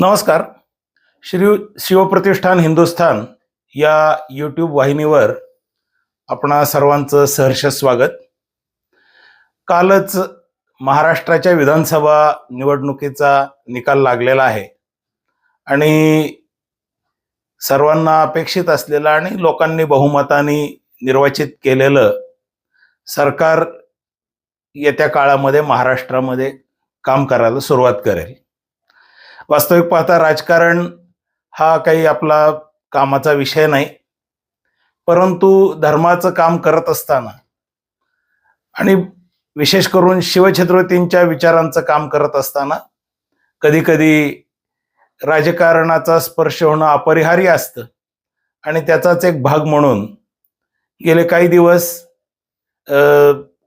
नमस्कार. श्री शिवप्रतिष्ठान हिंदुस्थान या यूट्यूब वाहिनीवर आपणा सर्वांचं सहर्ष स्वागत. कालच महाराष्ट्राच्या विधानसभा निवडणुकीचा निकाल लागलेला आहे. आणि सर्वांना अपेक्षित असलेलं आणि लोकांनी बहुमताने निर्वाचित केलेलं सरकार येत्या काळामध्ये महाराष्ट्रामध्ये काम करायला सुरुवात करेल. वास्तविक पाहता राजकारण हा काही आपला कामाचा विषय नाही. परंतु धर्माचं काम करत असताना आणि विशेष करून शिवछत्रपतींच्या विचारांचं काम करत असताना कधी कधी राजकारणाचा स्पर्श होणं अपरिहार्य असतं आणि त्याचाच एक भाग म्हणून गेले काही दिवस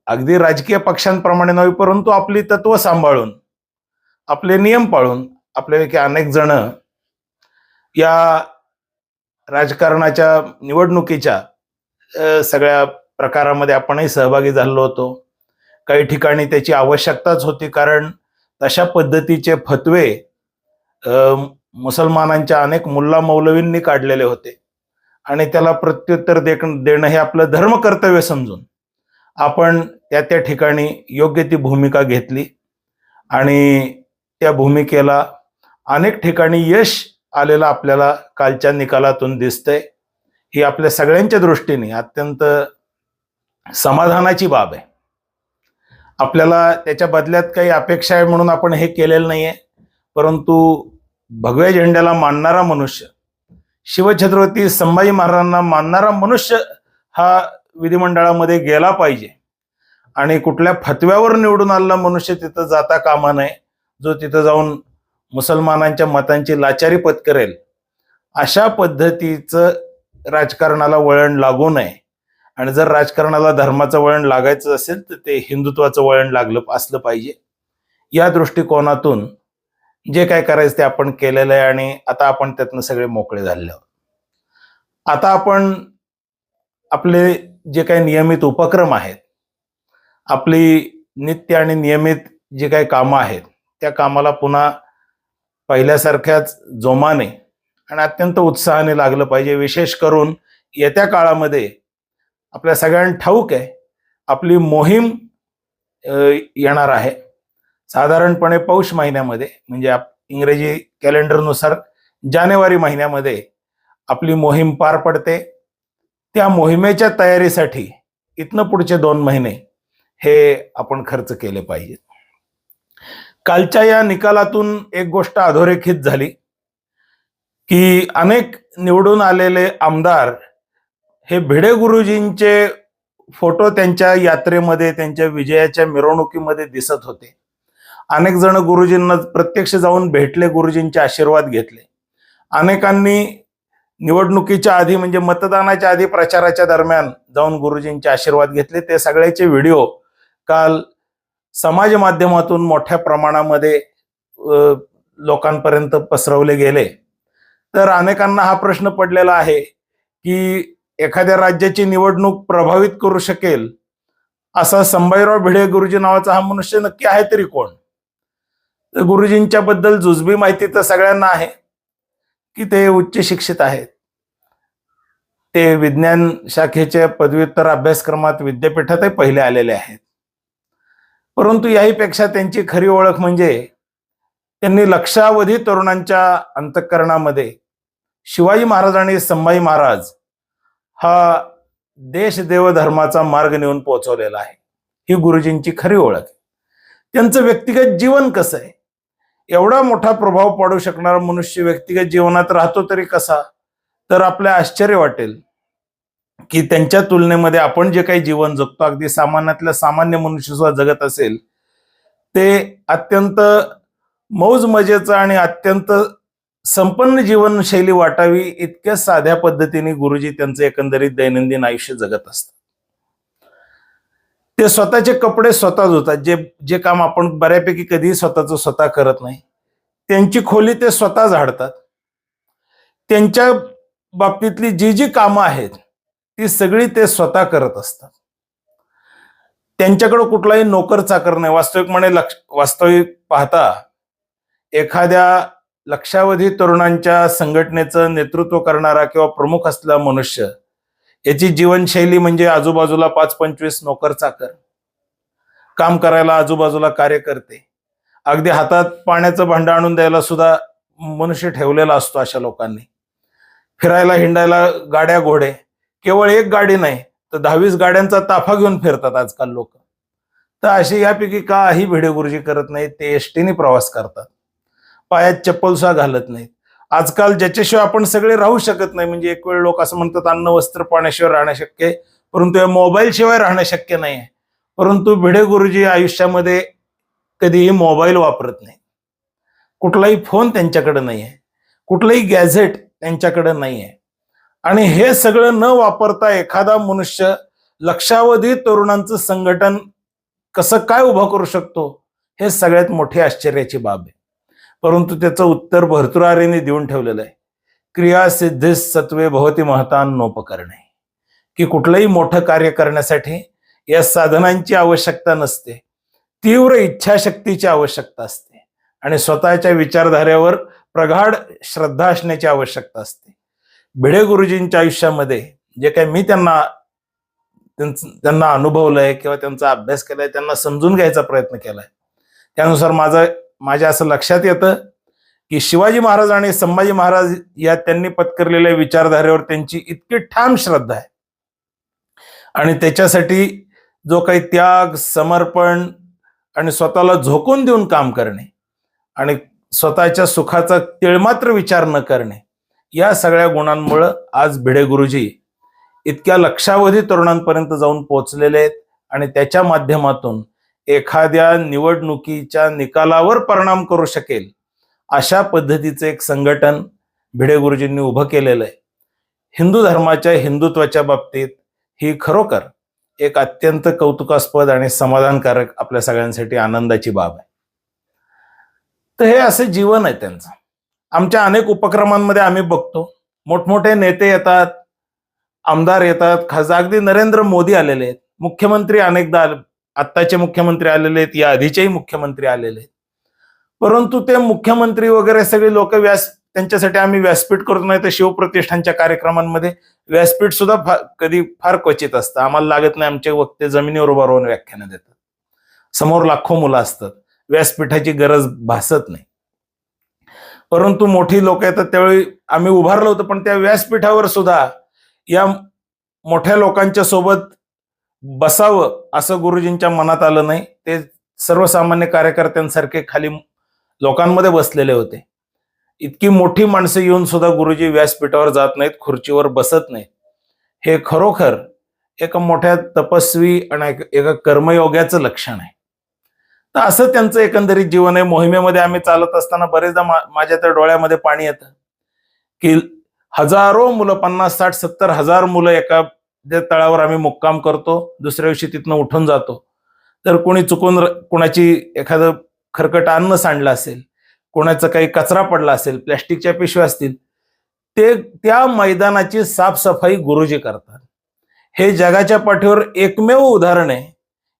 अगदी राजकीय पक्षांप्रमाणे नव्हे परंतु आपली तत्व सांभाळून आपले नियम पाळून आपल्यापैकी अनेक जण या राजकारणाच्या निवडणुकीच्या सगळ्या प्रकारामध्ये आपणही सहभागी झालेलो होतो. काही ठिकाणी त्याची आवश्यकताच होती कारण तशा पद्धतीचे फतवे मुसलमानांच्या अनेक मुल्ला मौलवींनी काढलेले होते. आणि त्याला प्रत्युत्तर दे देणं हे आपलं धर्मकर्तव्य समजून आपण त्या त्या ठिकाणी योग्य ती भूमिका घेतली. आणि त्या भूमिकेला अनेक ठिकाणी यश आलेलं आपल्याला कालच्या निकालातून दिसतंय. ही आपल्या सगळ्यांच्या दृष्टीने अत्यंत समाधानाची बाब आहे. आपल्याला त्याच्या बदल्यात काही अपेक्षा आहे म्हणून आपण हे केलेलं नाहीये. परंतु भगव्या झेंड्याला मानणारा मनुष्य शिवछत्रपती संभाजी महाराजांना मानणारा मनुष्य हा विधिमंडळामध्ये गेला पाहिजे. आणि कुठल्या फतव्यावर निवडून आलेला मनुष्य तिथं जाता कामा नये. जो तिथं जाऊन मुसलमानांच्या मतांची लाचारी पत्करेल. अशा पद्धतीचं राजकारणाला वळण लागू नये. आणि जर राजकारणाला धर्माचं वळण लागायचं असेल तर ते हिंदुत्वाचं वळण लागलं असलं पाहिजे. या दृष्टिकोनातून जे काय करायचं ते आपण केलेलं आहे आणि आता आपण त्यातनं सगळे मोकळे झाले आहोत. आता आपण आपले जे काही नियमित उपक्रम आहेत आपली नित्य आणि नियमित जी काही कामं आहेत त्या कामाला पुन्हा पहिल्यासारख्याच जोमाने आणि अत्यंत उत्साहाने लागलं पाहिजे. विशेष करून येत्या काळामध्ये आपल्या सगळ्यांना ठाऊक आहे आपली मोहीम येणार आहे. साधारणपणे पौष महिन्यामध्ये म्हणजे आप- इंग्रजी कॅलेंडरनुसार जानेवारी महिन्यामध्ये आपली मोहीम पार पडते. त्या मोहिमेच्या तयारीसाठी इथनं पुढचे दोन महिने हे आपण खर्च केले पाहिजेत. कालच्या या निकालातून एक गोष्ट अधोरेखित झाली की अनेक निवडून आलेले आमदार हे भिडे गुरुजींचे फोटो त्यांच्या यात्रेमध्ये त्यांच्या विजयाच्या मिरवणुकीमध्ये दिसत होते. अनेक जण गुरुजींना प्रत्यक्ष जाऊन भेटले गुरुजींचे आशीर्वाद घेतले. अनेकांनी निवडणुकीच्या आधी म्हणजे मतदानाच्या आधी प्रचाराच्या दरम्यान जाऊन गुरुजींचे आशीर्वाद घेतले. ते सगळ्याचे व्हिडिओ काल समाज माध्यमातून मोठ्या प्रमाणामध्ये लोकांपर्यंत पसरवले गेले. तर अनेकांना हा प्रश्न पडलेला आहे की एखाद्या राज्याची निवडणूक प्रभावित करू शकेल असा संभाजीराव भिडे गुरुजी नावाचा हा मनुष्य नक्की आहे तरी कोण? तर गुरुजींच्या बद्दल जुजबी माहिती तर सगळ्यांना आहे की ते उच्च शिक्षित आहेत. ते विज्ञान शाखेच्या पदव्युत्तर अभ्यासक्रमात विद्यापीठातही पहिले आलेले आहेत. परंतु याहीपेक्षा त्यांची खरी ओळख म्हणजे त्यांनी लक्षावधी तरुणांच्या अंतःकरणामध्ये शिवाजी महाराज आणि संभाजी महाराज हा देश धर्माचा मार्ग नेऊन पोहोचवलेला आहे. ही गुरुजींची खरी ओळख आहे. त्यांचं व्यक्तिगत जीवन कसं आहे? एवढा मोठा प्रभाव पाडू शकणारा मनुष्य व्यक्तिगत जीवनात राहतो तरी कसा? तर आपल्या आश्चर्य वाटेल. की त्यांच्या तुलनेमध्ये आपण जे काही जीवन जगतो अगदी सामान्यातल्या सामान्य मनुष्य सुद्धा जगत असेल ते अत्यंत मौज मजेचं आणि अत्यंत संपन्न जीवनशैली वाटावी इतक्या साध्या पद्धतीने गुरुजी त्यांचं एकंदरीत दैनंदिन आयुष्य जगत असतात. ते स्वतःचे कपडे स्वतः धुतात जे जे काम आपण बऱ्यापैकी कधीही स्वतःच स्वतः करत नाही. त्यांची खोली ते स्वतः झाडतात. त्यांच्या बाबतीतली जी जी कामं आहेत ती सगळी ते स्वतः करत असतात. त्यांच्याकडं कुठलाही नोकर चाकर नाही. वास्तविक म्हणे लक्ष वास्तविक पाहता एखाद्या लक्षावधी तरुणांच्या संघटनेचं नेतृत्व करणारा किंवा प्रमुख असलेला मनुष्य याची जीवनशैली म्हणजे आजूबाजूला पाच पंचवीस नोकर चाकर. काम करायला आजूबाजूला कार्यकर्ते अगदी हातात पाण्याचं भांडं आणून द्यायला सुद्धा मनुष्य ठेवलेला असतो अशा लोकांनी. फिरायला हिंडायला गाड्या घोडे केवळ एक गाडी नाही तर दहावीस गाड्यांचा ताफा घेऊन फिरतात आजकाल लोक. तर अशी यापैकी काही भिडे गुरुजी करत नाहीत ते एसटीने प्रवास करतात. पायात चप्पल सुद्धा घालत नाहीत. आजकाल ज्याच्याशिवाय आपण सगळे राहू शकत नाही म्हणजे एक वेळ लोक असं म्हणतात अन्न वस्त्र पाण्याशिवाय राहणं शक्य आहे. परंतु या मोबाईल शिवाय राहणं शक्य नाही आहे. परंतु भिडे गुरुजी आयुष्यामध्ये कधीही मोबाईल वापरत नाही. कुठलाही फोन त्यांच्याकडे नाही आहे. कुठलंही गॅझेट त्यांच्याकडे नाही आहे. आणि हे सगळं न वापरता एखादा मनुष्य लक्षावधी तरुणांचं संघटन कसं काय उभं करू शकतो हे सगळ्यात मोठी आश्चर्याची बाब आहे. परंतु त्याचं उत्तर भरतुरारीने देऊन ठेवलेलं आहे. क्रिया सिद्धी सत्वे भवती महतान नोपकरणे. की कुठलंही मोठं कार्य करण्यासाठी या साधनांची आवश्यकता नसते. तीव्र इच्छाशक्तीची आवश्यकता असते. आणि स्वतःच्या विचारधारेवर प्रगाढ श्रद्धा असण्याची आवश्यकता असते. भिडे गुरुजींच्या आयुष्यामध्ये जे काही मी त्यांना त्यांना अनुभवलंय किंवा त्यांचा अभ्यास केलाय त्यांना समजून घ्यायचा प्रयत्न केलाय. त्यानुसार माझं माझ्या असं लक्षात येतं की शिवाजी महाराज आणि संभाजी महाराज या त्यांनी पत्करलेल्या विचारधारेवर त्यांची इतकी ठाम श्रद्धा आहे. आणि त्याच्यासाठी जो काही त्याग समर्पण आणि स्वतःला झोकून देऊन काम करणे आणि स्वतःच्या सुखाचा तिळमात्र विचार न करणे या सगळ्या गुणांमुळं आज भिडे गुरुजी इतक्या लक्षावधी तरुणांपर्यंत जाऊन पोहोचलेले आहेत आणि त्याच्या माध्यमातून एखाद्या निवडणुकीच्या निकालावर परिणाम करू शकेल अशा पद्धतीचं एक संघटन भिडे गुरुजींनी उभं केलेलं आहे. हिंदू धर्माच्या हिंदुत्वाच्या बाबतीत ही खरोखर एक अत्यंत कौतुकास्पद आणि समाधानकारक आपल्या सगळ्यांसाठी आनंदाची बाब आहे. तर हे असं जीवन आहे त्यांचं. आमच्या अनेक उपक्रमांमध्ये आम्ही बघतो. मोठमोठे नेते येतात आमदार येतात. खासदार अगदी नरेंद्र मोदी आलेले आहेत. मुख्यमंत्री अनेकदा आत्ताचे मुख्यमंत्री आलेले आहेत या आधीचेही मुख्यमंत्री आलेले आहेत. परंतु ते मुख्यमंत्री वगैरे सगळे लोक व्यास त्यांच्यासाठी आम्ही व्यासपीठ करतो नाही तर शिवप्रतिष्ठानच्या कार्यक्रमांमध्ये व्यासपीठ सुद्धा फा- कधी फार क्वचित असतं. आम्हाला लागत नाही आमचे वक्ते जमिनीवर उभा राहून व्याख्यानं देतात. समोर लाखो मुलं असतात. व्यासपीठाची गरज भासत नाही. परंतु मोठी लोक येतात त्यावेळी आम्ही उभारलो होतो पण त्या व्यासपीठावर सुद्धा या मोठ्या लोकांच्या सोबत बसावं असं गुरुजींच्या मनात आलं नाही. ते सर्वसामान्य कार्यकर्त्यांसारखे खाली लोकांमध्ये बसलेले होते. इतकी मोठी माणसं येऊन सुद्धा गुरुजी व्यासपीठावर जात नाहीत खुर्चीवर बसत नाहीत. हे खरोखर एका मोठ्या तपस्वी आणि एका कर्मयोग्याचं लक्षण आहे. तर असं त्यांचं एकंदरीत जीवन आहे. मोहिमेमध्ये आम्ही चालत असताना बरेचदा माझ्या त्या डोळ्यामध्ये पाणी येतं. की हजारो मुलं पन्नास साठ सत्तर हजार मुलं एका तळावर आम्ही मुक्काम करतो. दुसऱ्या दिवशी तिथनं उठून जातो. तर कोणी चुकून कोणाची एखादं खरकट अन्न सांडलं असेल कोणाचं काही कचरा पडला असेल प्लॅस्टिकच्या पिशव्या असतील ते त्या मैदानाची साफसफाई गुरुजी करतात. हे जगाच्या पाठीवर एकमेव उदाहरण आहे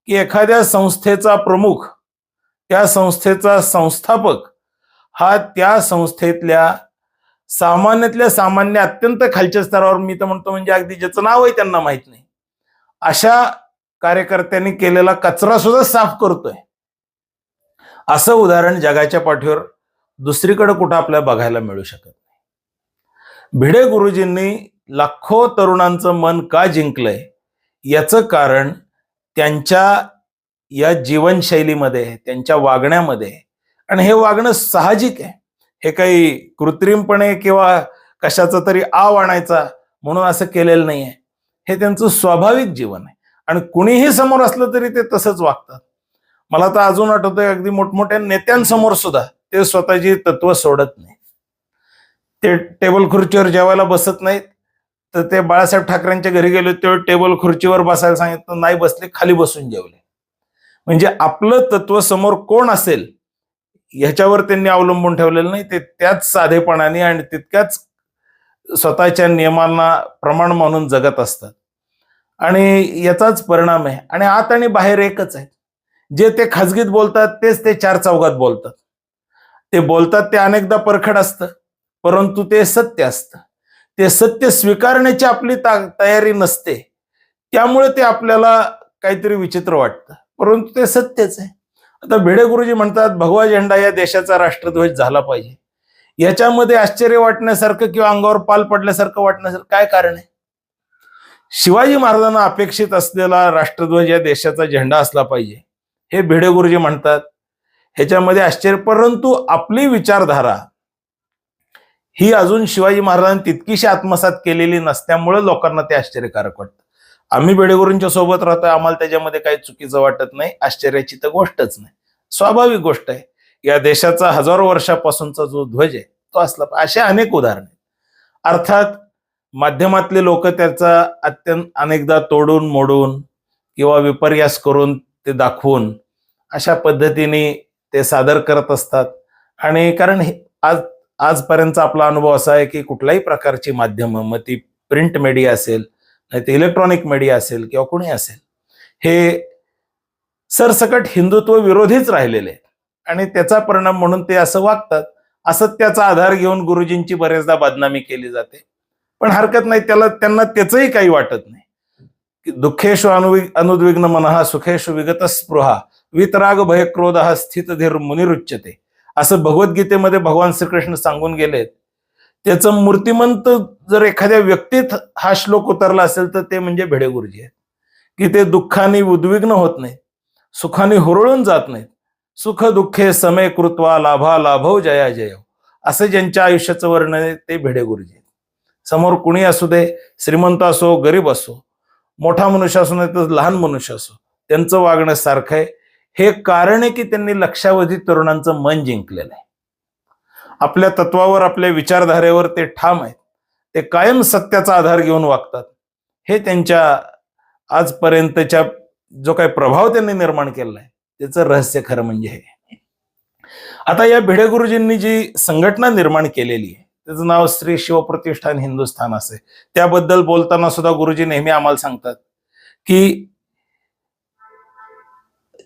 की एखाद्या संस्थेचा प्रमुख त्या संस्थेचा संस्थापक हा त्या संस्थेतल्या सामान्यातल्या सामान्य अत्यंत खालच्या स्तरावर मी तर म्हणतो म्हणजे अगदी ज्याचं नाव आहे त्यांना माहीत नाही. अशा कार्यकर्त्यांनी केलेला कचरा सुद्धा साफ करतोय. असं उदाहरण जगाच्या पाठीवर दुसरीकडे कुठं आपल्याला बघायला मिळू शकत नाही. भिडे गुरुजींनी लाखो तरुणांचं मन का जिंकलंय? याचं कारण त्यांच्या या जीवनशैलीमध्ये त्यांच्या वागण्यामध्ये. आणि हे वागणं साहजिक आहे. हे काही कृत्रिमपणे किंवा कशाचा तरी आव आणायचा म्हणून असं केलेलं नाही आहे हे त्यांचं स्वाभाविक जीवन आहे. आणि कुणीही समोर असलं तरी ते तसंच वागतात. मला तर अजून आठवतंय अगदी मोठमोठ्या नेत्यांसमोर सुद्धा ते स्वतःची तत्व सोडत नाही ते टेबल खुर्चीवर जेवायला बसत नाहीत. तर ते बाळासाहेब ठाकरेंच्या घरी गेले तेव्हा टेबल खुर्चीवर बसायला सांगितलं नाही बसले खाली बसून जेवले. म्हणजे आपलं तत्व समोर कोण असेल ह्याच्यावर त्यांनी अवलंबून ठेवलेलं नाही. ते त्याच साधेपणाने आणि तितक्याच स्वतःच्या नियमांना प्रमाण मानून जगत असतात. आणि याचाच परिणाम आहे. आणि आत आणि बाहेर एकच आहे. जे ते खाजगीत बोलतात तेच ते चार चौघात बोलतात. ते बोलतात ते अनेकदा परखड असतं परंतु ते सत्य असतं. ते सत्य स्वीकारण्याची आपली ता- तयारी नसते. त्यामुळे ते आपल्याला काहीतरी विचित्र वाटतं. परंतु ते सत्यच आहे. आता भिडे गुरुजी म्हणतात भगवा झेंडा या देशाचा राष्ट्रध्वज झाला पाहिजे. याच्यामध्ये आश्चर्य वाटण्यासारखं किंवा अंगावर पाल पडल्यासारखं वाटण्यासारखं काय कारण आहे? शिवाजी महाराजांना अपेक्षित असलेला राष्ट्रध्वज या देशाचा झेंडा असला पाहिजे. हे भिडे गुरुजी म्हणतात. ह्याच्यामध्ये आश्चर्य परंतु आपली विचारधारा ही अजून शिवाजी महाराजांनी तितकीशी आत्मसात केलेली नसल्यामुळे लोकांना ते आश्चर्यकारक वाटतं. आम्ही बेडेगुरूंच्या सोबत राहतो आम्हाला त्याच्यामध्ये काही चुकीचं वाटत नाही आश्चर्याची तर गोष्टच नाही. स्वाभाविक गोष्ट आहे या देशाचा हजारो वर्षापासूनचा जो ध्वज आहे तो असला असे अनेक उदाहरण आहेत. अर्थात माध्यमातले लोक त्याचा अत्यंत अनेकदा तोडून मोडून किंवा विपर्यास करून ते दाखवून अशा पद्धतीने ते सादर करत असतात. आणि कारण हे- आज आजपर्यंतचा आपला अनुभव असा आहे की कुठल्याही प्रकारची माध्यमं मग ती प्रिंट मीडिया असेल नाही ते इलेक्ट्रॉनिक मीडिया असेल किंवा कोणी असेल हे सरसकट हिंदुत्व विरोधीच राहिलेले आहेत. आणि त्याचा परिणाम म्हणून ते असं वागतात असत्याचा आधार घेऊन गुरुजींची बरेचदा बदनामी केली जाते. पण हरकत नाही त्याला त्यांना त्याचंही काही वाटत नाही. दुःखेश दुःखेशु अनुवि अनुद्विग्न मनहा सुखेशु विगत स्पृहा वितराग भय क्रोध हा स्थित धीर मुनिरुच्यते असं भगवद्गीतेमध्ये भगवान श्रीकृष्ण सांगून गेलेत त्याचं मूर्तिमंत जर एखाद्या व्यक्तीत हा श्लोक उतरला असेल तर ते म्हणजे भिडे गुरुजी आहेत. की ते दुःखाने उद्विग्न होत नाहीत. सुखाने हुरळून जात नाहीत. सुख दुःखे समय कृत्वा लाभा लाभव जया जय असं ज्यांच्या आयुष्याचं वर्णन आहे ते भिडे गुरुजी आहेत. समोर कुणी असू दे श्रीमंत असो गरीब असो मोठा मनुष्य असो नाही तर लहान मनुष्य असो त्यांचं वागणं सारखं आहे. हे कारण आहे की त्यांनी लक्षावधी तरुणांचं मन जिंकलेलं आहे. आपल्या तत्वावर आपल्या विचारधारेवर ते ठाम आहेत. ते कायम सत्याचा आधार घेऊन वागतात. हे त्यांच्या आजपर्यंतच्या जो काही प्रभाव त्यांनी निर्माण केलेला आहे त्याचं रहस्य खरं म्हणजे हे. आता या भिडे गुरुजींनी जी संघटना निर्माण केलेली आहे त्याचं नाव श्री शिवप्रतिष्ठान हिंदुस्थान असे. त्याबद्दल बोलताना सुद्धा गुरुजी नेहमी आम्हाला सांगतात की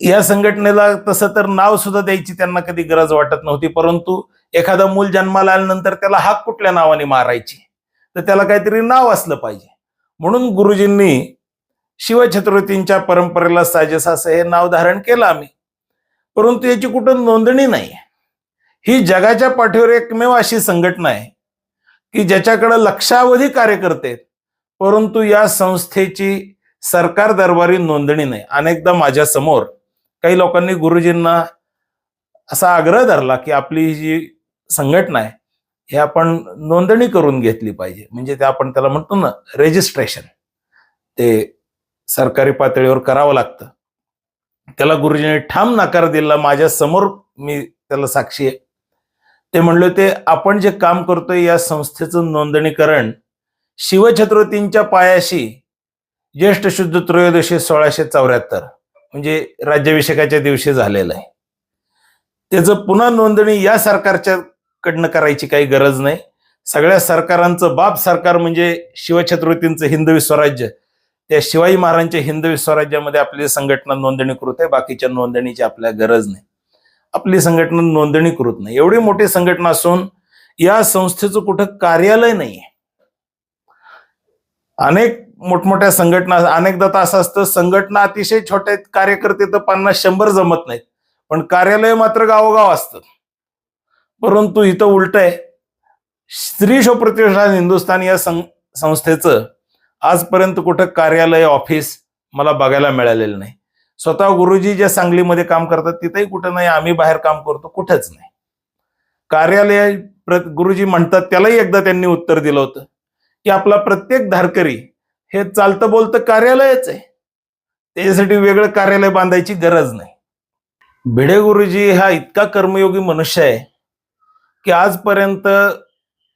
या संघटनेला तसं तर नाव सुद्धा द्यायची त्यांना कधी गरज वाटत नव्हती परंतु एखादा मूल जन्माला आल्यानंतर त्याला हाक कुठल्या नावाने मारायची? तर त्याला काहीतरी नाव असलं पाहिजे. म्हणून गुरुजींनी शिवछत्रपतींच्या परंपरेला साजेस असं हे नाव धारण केलं आम्ही. परंतु याची कुठं नोंदणी नाही. ही जगाच्या पाठीवर एकमेव अशी संघटना आहे की ज्याच्याकडे लक्षावधी कार्यकर्ते आहेत. परंतु या संस्थेची सरकार दरबारी नोंदणी नाही. अनेकदा माझ्यासमोर काही लोकांनी गुरुजींना असा आग्रह धरला की आपली जी संघटना आहे हे आपण नोंदणी करून घेतली पाहिजे. म्हणजे ते आपण त्याला म्हणतो ना रेजिस्ट्रेशन ते सरकारी पातळीवर करावं लागतं. त्याला गुरुजींनी ठाम नकार दिला माझ्यासमोर मी त्याला साक्षी आहे. ते म्हणले ते आपण जे काम करतोय या संस्थेचं नोंदणीकरण शिवछत्रपतींच्या पायाशी ज्येष्ठ शुद्ध त्रयोदशी सोळाशे चौऱ्याहत्तर म्हणजे राज्याभिषेकाच्या दिवशी झालेलं आहे. त्याचं पुन्हा नोंदणी या सरकारच्या कडनं करायची काही गरज नाही. सगळ्या सरकारांचं बाप सरकार म्हणजे शिवछत्रपतींचं हिंदवी स्वराज्य. त्या शिवाजी महाराजांच्या हिंदवी स्वराज्यामध्ये आपली संघटना नोंदणीकृत आहे बाकीच्या नोंदणीची आपल्या गरज नाही. आपली संघटना नोंदणीकृत नाही. एवढी मोठी संघटना असून या संस्थेचं कुठं कार्यालय नाही अनेक मोठमोठ्या संघटना अनेकदा तर असं असतं संघटना अतिशय छोट्या आहेत, कार्यकर्ते तर पन्नास शंभर जमत नाहीत. पण कार्यालय मात्र गावोगाव असतं. परंतु इथं उलट आहे. स्त्री प्रतिष्ठान हिंदुस्थान या सं- संस्थेचं आजपर्यंत कुठं कार्यालय ऑफिस मला बघायला मिळालेलं नाही. स्वतः गुरुजी ज्या सांगलीमध्ये काम करतात तिथेही कुठं नाही आम्ही बाहेर काम करतो कुठंच नाही. कार्यालय प्र- गुरुजी म्हणतात त्यालाही एकदा त्यांनी उत्तर दिलं होतं की आपला प्रत्येक धारकरी हे चालतं बोलतं कार्यालयच आहे. त्याच्यासाठी वेगळं कार्यालय बांधायची गरज नाही. भिडे गुरुजी हा इतका कर्मयोगी मनुष्य आहे की आजपर्यंत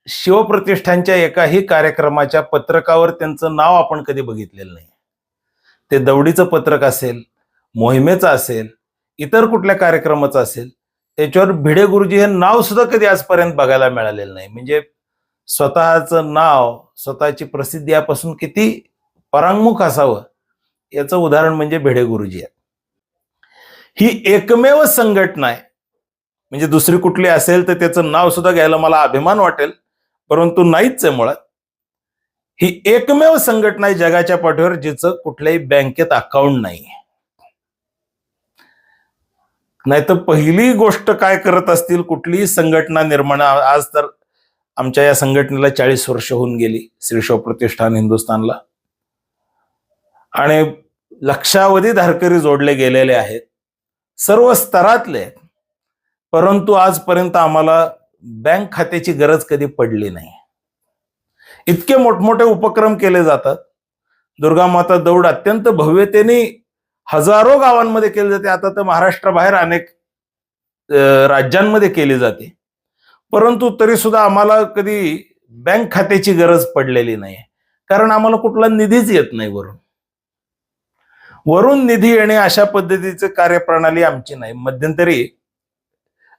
शिवप्रतिष्ठानच्या एकाही कार्यक्रमाच्या पत्रकावर त्यांचं नाव आपण कधी बघितलेलं नाही. ते दौडीचं पत्रक असेल मोहिमेचं असेल इतर कुठल्या कार्यक्रमाचं असेल त्याच्यावर भिडे गुरुजी हे नाव सुद्धा कधी आजपर्यंत बघायला मिळालेलं नाही. म्हणजे स्वतःचं नाव स्वतःची प्रसिद्धी यापासून किती परांगमुख असावं याचं उदाहरण म्हणजे भिडे गुरुजी आहे ही एकमेव संघटना आहे. म्हणजे दुसरी कुठली असेल तर त्याचं नाव सुद्धा घ्यायला मला अभिमान वाटेल. परंतु नाहीच आहे मुळात. ही एकमेव संघटना आहे जगाच्या पाठीवर जिचं कुठल्याही बँकेत अकाउंट नाही. नाहीतर पहिली गोष्ट काय करत असतील कुठलीही संघटना निर्माण आज तर आमच्या या संघटनेला चाळीस वर्ष होऊन गेली श्रीशव प्रतिष्ठान हिंदुस्थानला. आणि लक्षावधी धारकरी जोडले गेलेले आहेत. सर्व स्तरातले आहेत. परंतु आजपर्यंत आम्हाला बँक खात्याची गरज कधी पडली नाही. इतके मोठमोठे उपक्रम केले जातात. दुर्गा माता दौड अत्यंत भव्यतेने हजारो गावांमध्ये केली जाते. आता तर महाराष्ट्राबाहेर अनेक राज्यांमध्ये केली जाते. परंतु तरी सुद्धा आम्हाला कधी बँक खात्याची गरज पडलेली नाही. कारण आम्हाला कुठला निधीच येत नाही वरून. वरून निधी येणे अशा पद्धतीचे कार्यप्रणाली आमची नाही. मध्यंतरी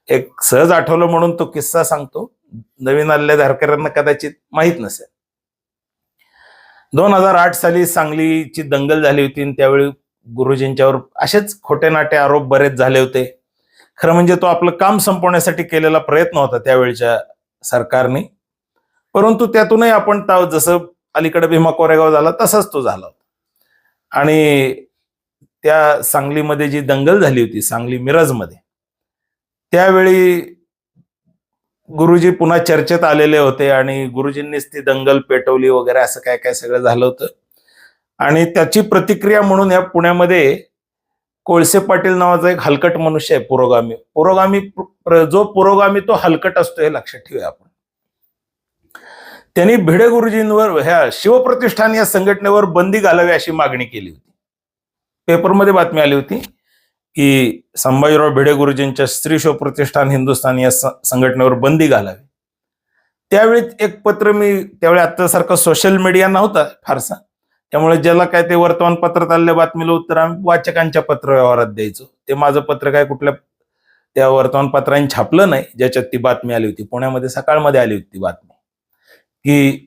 एक सहज आठवलं म्हणून तो किस्सा सांगतो. नवीन आलेल्या धारकऱ्यांना कदाचित माहीत नसेल. दोन हजार आठ साली सांगलीची दंगल झाली होती आणि त्यावेळी गुरुजींच्यावर असेच खोटे नाटे आरोप बरेच झाले होते. खरं म्हणजे तो आपलं काम संपवण्यासाठी केलेला प्रयत्न होता त्यावेळच्या सरकारने. परंतु त्यातूनही आपण जसं अलीकडे भीमा कोरेगाव झाला तसाच तो झाला होता. आणि त्या सांगलीमध्ये जी दंगल झाली होती सांगली मिरजमध्ये त्यावेळी गुरुजी पुन्हा चर्चेत आलेले होते आणि गुरुजींनीच ती दंगल पेटवली वगैरे असं काय काय सगळं झालं होतं. आणि त्याची प्रतिक्रिया म्हणून या पुण्यामध्ये कोळसे पाटील नावाचा एक हलकट मनुष्य आहे पुरोगामी. पुरोगामी जो पुरोगामी तो हलकट असतो हे लक्षात ठेवूया आपण. त्यांनी भिडे गुरुजींवर ह्या शिवप्रतिष्ठान या संघटनेवर बंदी घालावी अशी मागणी केली होती. पेपरमध्ये बातमी आली होती. की संभाजीराव भिडे गुरुजींच्या स्त्री शिवप्रतिष्ठान हिंदुस्थान या संघटनेवर बंदी घालावी. त्यावेळी एक पत्र मी त्यावेळी आत्तासारखं सोशल मीडिया नव्हता फारसा. त्यामुळे ज्याला काय ते वर्तमानपत्रात आलेल्या बातमीला उत्तर आम्ही वाचकांच्या पत्र व्यवहारात द्यायचो. ते माझं पत्र काय कुठल्या त्या वर्तमानपत्रांनी छापलं नाही ज्याच्यात ती बातमी आली होती. पुण्यामध्ये सकाळमध्ये आली होती ती बातमी. की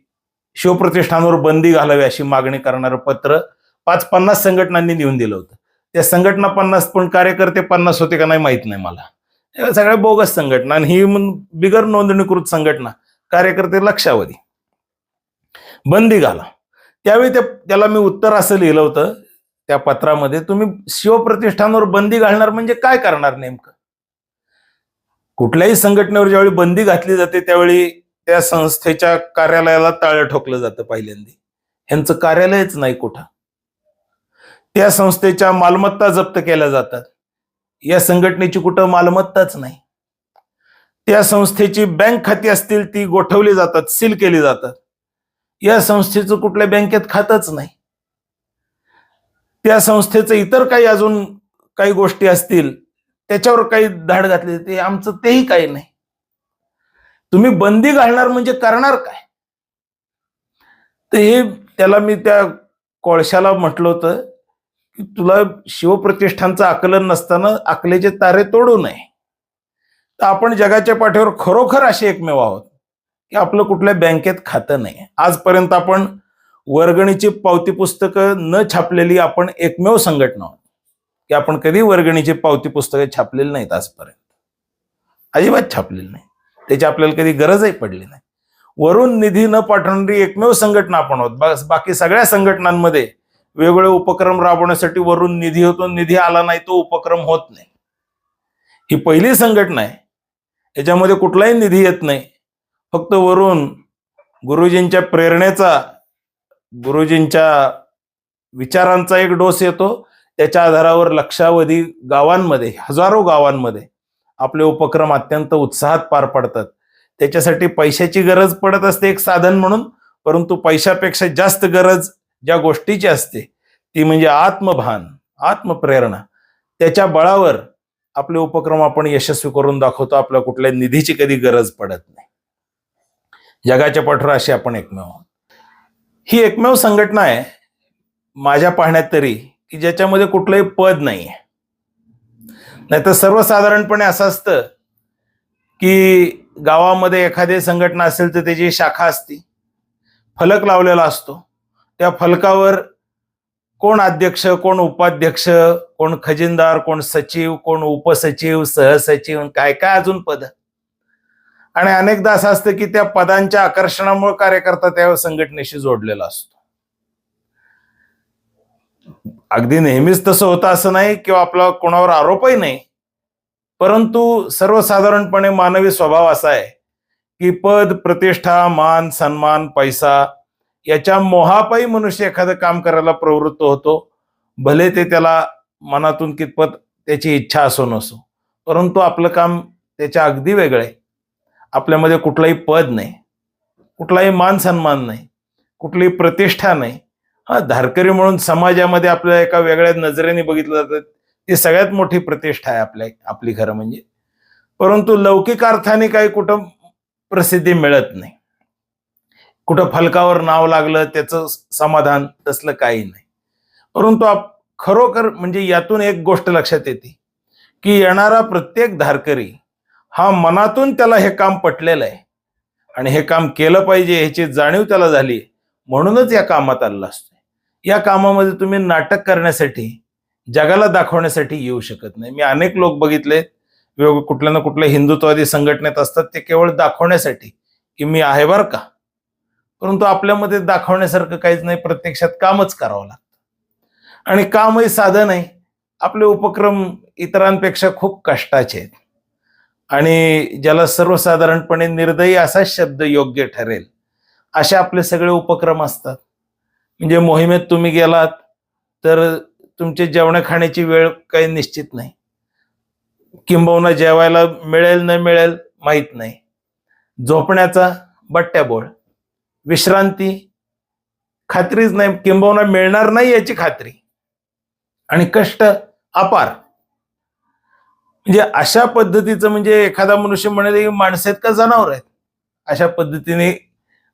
शिवप्रतिष्ठानवर बंदी घालावी अशी मागणी करणारं पत्र पाच पन्नास संघटनांनी लिहून दिलं होतं. त्या संघटना पन्नास पण कार्यकर्ते पन्नास होते का नाही माहीत नाही मला. या सगळ्या बोगस संघटना आणि ही बिगर नोंदणीकृत संघटना कार्यकर्ते लक्षावधी. बंदी घाला. त्यावेळी त्याला मी उत्तर असं लिहिलं होतं त्या पत्रामध्ये तुम्ही शिवप्रतिष्ठानवर बंदी घालणार म्हणजे काय करणार नेमकं? कुठल्याही संघटनेवर ज्यावेळी बंदी घातली जाते त्यावेळी त्या संस्थेच्या कार्यालयाला ताळं ठोकलं जातं पहिल्यांदा. ह्यांचं कार्यालयच नाही कुठं. त्या संस्थेच्या मालमत्ता जप्त केल्या जातात. या संघटनेची कुठं मालमत्ताच नाही. त्या संस्थेची बँक खाती असतील ती गोठवली जातात सील केली जातात. या संस्थेचं कुठल्या बँकेत खातच नाही. त्या संस्थेचं इतर काही अजून काही गोष्टी असतील त्याच्यावर काही धाड घातली ते आमचं तेही काही नाही. तुम्ही बंदी घालणार म्हणजे करणार काय? तर हे त्याला मी त्या कोळशाला म्हटलं होतं तुला शिवप्रतिष्ठानचं आकलन नसताना आकलेचे तारे तोडू नये. तर आपण जगाच्या पाठीवर खरोखर असे एकमेव आहोत की आपलं कुठल्या बँकेत खातं नाही. आजपर्यंत आपण वर्गणीची पावती पुस्तकं न छापलेली आपण एकमेव संघटना आहोत. की आपण कधी वर्गणीची पावती पुस्तकं छापलेली नाहीत आजपर्यंत. अजिबात छापलेली नाही. त्याची आपल्याला कधी गरजही पडली नाही. वरून निधी न पाठवणारी एकमेव संघटना आपण आहोत. बस बाकी सगळ्या संघटनांमध्ये वेगवेगळे उपक्रम राबवण्यासाठी वरून निधी होतो निधी आला नाही तो उपक्रम होत नाही. ही पहिली संघटना आहे. याच्यामध्ये कुठलाही निधी येत नाही. फक्त वरून गुरुजींच्या प्रेरणेचा गुरुजींच्या विचारांचा एक डोस येतो. त्याच्या आधारावर लक्षावधी गावांमध्ये हजारो गावांमध्ये आपले उपक्रम अत्यंत उत्साहात पार पडतात. त्याच्यासाठी पैशाची गरज पडत असते एक साधन म्हणून परंतु पैशापेक्षा जास्त गरज ज्या गोष्टीची असते ती म्हणजे आत्मभान आत्मप्रेरणा. त्याच्या बळावर आपले उपक्रम आपण यशस्वी करून दाखवतो आपल्या कुठल्या निधीची कधी गरज पडत नाही. जगाच्या पाठवर अशी आपण एकमेव आहोत. ही एकमेव संघटना आहे माझ्या पाहण्यात तरी की ज्याच्यामध्ये कुठलंही पद नाही आहे नाहीतर सर्वसाधारणपणे असं असतं की गावामध्ये एखादी संघटना असेल तर त्याची शाखा असती फलक लावलेला असतो. त्या फलकावर कोण अध्यक्ष कोण उपाध्यक्ष कोण खजिनदार कोण सचिव कोण उपसचिव सहसचिव काय काय अजून पद? आणि अनेकदा असं असतं की त्या पदांच्या आकर्षणामुळे कार्यकर्ता त्या संघटनेशी जोडलेला असतो. अगदी नेहमीच तसं होतं असं नाही किंवा आपला कोणावर आरोपही नाही. परंतु सर्वसाधारणपणे मानवी स्वभाव असा आहे की पद प्रतिष्ठा मान सन्मान पैसा याच्या मोहापायी मनुष्य एखादं काम करायला प्रवृत्त होतो भले ते त्याला मनातून कितपत त्याची इच्छा असो नसो परंतु आपलं काम त्याच्या अगदी वेगळं आहे. आपल्यामध्ये कुठलंही पद नाही कुठलाही मान सन्मान नाही कुठलीही प्रतिष्ठा नाही. हा धारकरी म्हणून समाजामध्ये आपल्या एका वेगळ्या नजरेने बघितलं जातं ती सगळ्यात मोठी प्रतिष्ठा आहे आपल्या आपली खरं म्हणजे. परंतु लौकिक अर्थाने काही कुठं प्रसिद्धी मिळत नाही. कुठं फलकावर नाव लागलं त्याचं समाधान तसलं काही नाही. परंतु आप खरोखर म्हणजे यातून एक गोष्ट लक्षात येते की येणारा प्रत्येक धारकरी हा मनातून त्याला हे काम पटलेलं आहे. आणि हे काम केलं पाहिजे ह्याची जाणीव त्याला झाली म्हणूनच या कामात आलेला असतो या कामामध्ये तुम्ही नाटक करण्यासाठी जगाला दाखवण्यासाठी येऊ शकत नाही. मी अनेक लोक बघितले कुठल्या ना कुठल्या हिंदुत्ववादी संघटनेत असतात ते केवळ दाखवण्यासाठी की मी आहे बरं का? परंतु आपल्यामध्ये दाखवण्यासारखं काहीच नाही. प्रत्यक्षात कामच करावं लागतं. आणि कामही साधं नाही. आपले उपक्रम इतरांपेक्षा खूप कष्टाचे आहेत. आणि ज्याला सर्वसाधारणपणे निर्दयी असा शब्द योग्य ठरेल असे आपले सगळे उपक्रम असतात. म्हणजे मोहिमेत तुम्ही गेलात तर तुमचे जेवणा खाण्याची वेळ काही निश्चित नाही. किंबहुना जेवायला मिळेल न मिळेल माहीत नाही. झोपण्याचा बट्ट्याबोळ. विश्रांती खात्रीच नाही किंबहुना मिळणार नाही याची खात्री. आणि कष्ट अपार. म्हणजे अशा पद्धतीचं म्हणजे एखादा मनुष्य म्हणेल की माणसं आहेत का जनावर आहेत? अशा पद्धतीने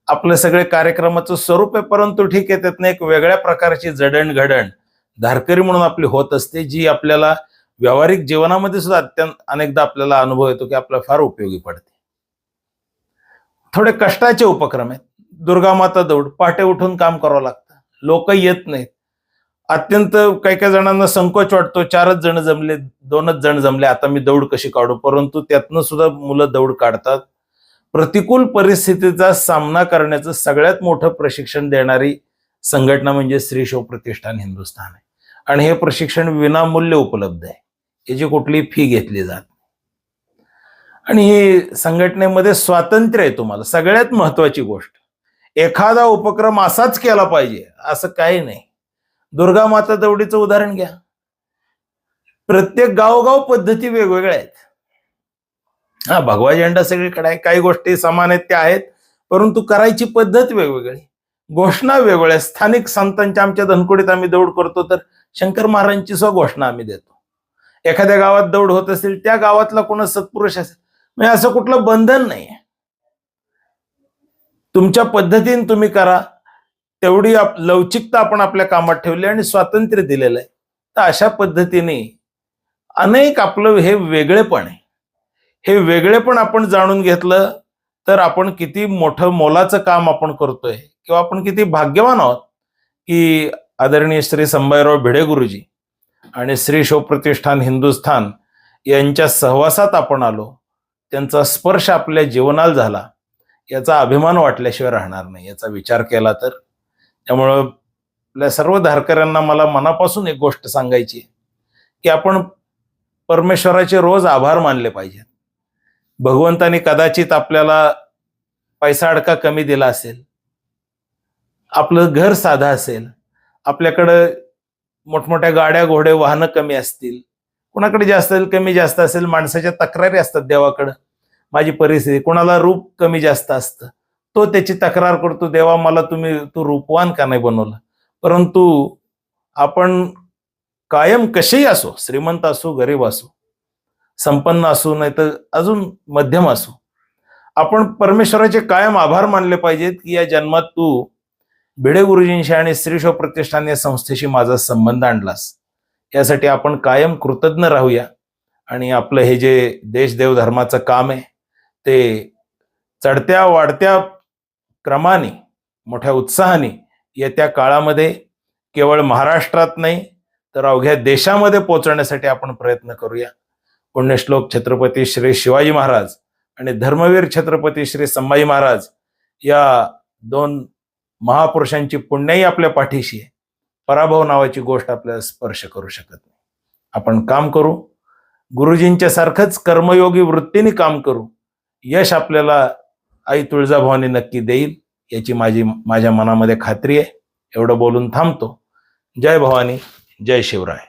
आपलं सगळे कार्यक्रमाचं स्वरूप आहे परंतु ठीक आहे त्यातनं एक वेगळ्या प्रकारची जडणघडण धारकरी म्हणून आपली होत असते जी आपल्याला व्यावहारिक जीवनामध्ये सुद्धा अत्यंत अनेकदा आपल्याला अनुभव येतो की आपल्याला फार उपयोगी पडते. थोडे कष्टाचे उपक्रम आहेत. दुर्गा माता दौड पहाटे उठून काम करावं लागतं. लोक येत नाहीत. अत्यंत काही काही जणांना संकोच वाटतो चारच जण जमले दोनच जण जमले आता मी दौड कशी काढू? परंतु त्यातनं सुद्धा मुलं दौड काढतात. प्रतिकूल परिस्थितीचा सामना करण्याचं सगळ्यात मोठं प्रशिक्षण देणारी संघटना म्हणजे श्री शिव प्रतिष्ठान हिंदुस्थान आहे. आणि हे प्रशिक्षण विनामूल्य उपलब्ध आहे. याची कुठली फी घेतली जात आणि ही संघटनेमध्ये स्वातंत्र्य आहे तुम्हाला. सगळ्यात महत्वाची गोष्ट. एखादा उपक्रम असाच केला पाहिजे असं काही नाही. दुर्गा माता दौडीचं उदाहरण घ्या. प्रत्येक गावोगाव पद्धती वेगवेगळ्या आहेत. हा भगवा झेंडा सगळीकडे आहे काही गोष्टी समान आहेत त्या आहेत परंतु करायची पद्धत वेगवेगळी. घोषणा वेगवेगळ्या स्थानिक संतांच्या आमच्या धनकोडीत आम्ही दौड करतो तर शंकर महाराजांची स्व घोषणा आम्ही देतो. एखाद्या गावात दौड होत असेल त्या गावातला कोण सत्पुरुष असेल म्हणजे असं कुठलं बंधन नाही तुमच्या पद्धतीने तुम्ही करा. तेवढी आप- लवचिकता आपण आपल्या कामात ठेवली आणि स्वातंत्र्य दिलेलं आहे. तर अशा पद्धतीने अनेक आपलं हे वेगळेपण आहे. हे वेगळेपण आपण जाणून घेतलं तर आपण किती मोठं मोलाचं काम आपण करतोय किंवा आपण किती भाग्यवान आहोत की आदरणीय श्री संभाजीराव भिडे गुरुजी आणि श्री शिवप्रतिष्ठान हिंदुस्थान यांच्या सहवासात आपण आलो. त्यांचा स्पर्श आपल्या जीवनाला झाला. याचा अभिमान वाटल्याशिवाय राहणार नाही. याचा विचार केला तर. त्यामुळं आपल्या सर्व धारकऱ्यांना मला मनापासून एक गोष्ट सांगायची की आपण परमेश्वराचे रोज आभार मानले पाहिजेत. भगवंताने कदाचित आपल्याला पैसा अडका कमी दिला असेल. आपलं घर साधं असेल. आपल्याकडं मोठमोठ्या गाड्या घोडे वाहनं कमी असतील. कुणाकडे जास्त असेल कमी जास्त असेल माणसाच्या तक्रारी असतात देवाकडं. माझी परिस्थिती कोणाला रूप कमी जास्त असतं तो त्याची तक्रार करतो देवा मला तुम्ही तू रूपवान का नाही बनवलं? परंतु आपण कायम कसेही असो श्रीमंत असो गरीब असो संपन्न असो नाही तर अजून मध्यम असो आपण परमेश्वराचे कायम आभार मानले पाहिजेत की या जन्मात तू भिडे गुरुजींशी आणि श्रीशो प्रतिष्ठान या संस्थेशी माझा संबंध आणलास. यासाठी आपण कायम कृतज्ञ राहूया आणि आपलं हे जे देश देव धर्माचं काम आहे ते चढत्या वाढत्या क्रमाने मोठ्या उत्साहाने येत्या काळामध्ये केवळ महाराष्ट्रात नाही तर अवघ्या देशामध्ये पोचवण्यासाठी आपण प्रयत्न करूया. पुण्यश्लोक छत्रपती श्री शिवाजी महाराज आणि धर्मवीर छत्रपती श्री संभाजी महाराज या दोन महापुरुषांची पुण्याही आपल्या पाठीशी आहे. पराभव नावाची गोष्ट आपल्याला स्पर्श करू शकत नाही. आपण काम करू. गुरुजींच्या सारखंच कर्मयोगी वृत्तीने काम करू. यश आपल्याला आई तुळजाभवानी नक्की देईल याची माझी माझ्या मनामध्ये खात्री आहे. एवढं बोलून थांबतो. जय भवानी जय शिवराय.